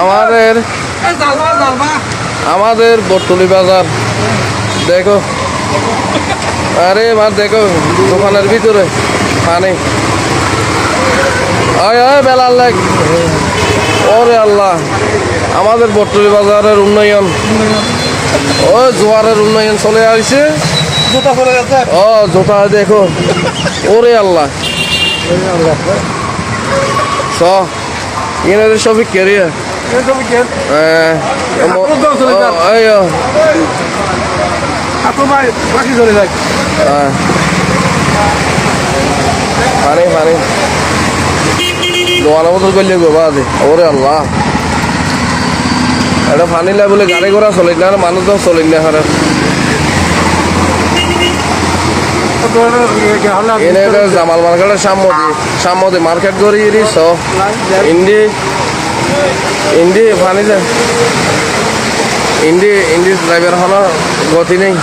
আমাদের আমাদের বটতলি বাজার। দেখো। আরে মার দেখো দোকানের ভিতরে। পানি। আয় আয় বেলার লাগ ওরে আল্লাহ। আমাদের বটতলি বাজারের উন্নয়ন। ও জোয়ারের উন্নয়ন চলে আসছে। ও জোতা দেখো। ওরে আল্লাহ। স ইনাদের সবই কেরিয়ার পানি পানি দোয়ানা বদল করলে বাদে ওরে আল্লাহ এটা পানি লাই বলে গাড়ি ঘোড়া চলে না মানুষ তো চলে না হারে জামাল মার্কেটের সামনে সামনে মার্কেট ইরি ইন্ডি ইন্ডি পানি যায় ইন্ডি ইন্ডি ড্রাইভার হলো গতি নেই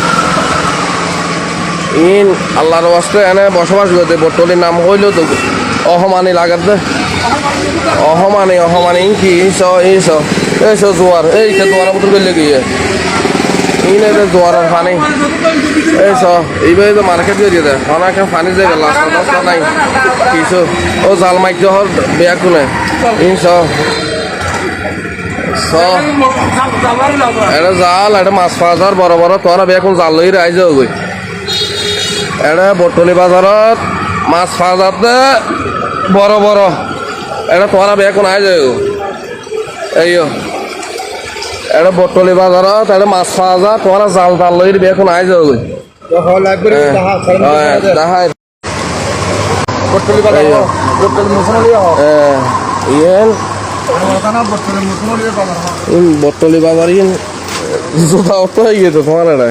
ইন আল্লাহর বাস্তে এনে বসবাস করতে বটলির নাম হইল তো অহমানি লাগাত অহমানি অহমানি ইন কি ইস ইস এইস জোয়ার এই সে জোয়ার মতো করলে গিয়ে ইন এটা জোয়ারের পানি এইস এইভাবে তো মার্কেট করে দিয়ে দেয় অনেক পানি যাবে রাস্তা নাই কিছু ও জাল মাইক হর বেয়া কোনে ইন স স এটা জাল এটা মাছ বাজার বড় বড় তোরা কোন জাল লই রাইজ গই এটা বটলি বাজারত মাছ বাজারতে বড় বড়। এটা তোরা কোন আই যায় এই এটা বটলি বাজারত এটা মাছ বাজার তোরা জাল জাল লই কোন আই যায় গই বর্তলি বাজার ইয়েন। বটলি বাজার ইন জোতা অত হয়ে গেছে তোমার এটা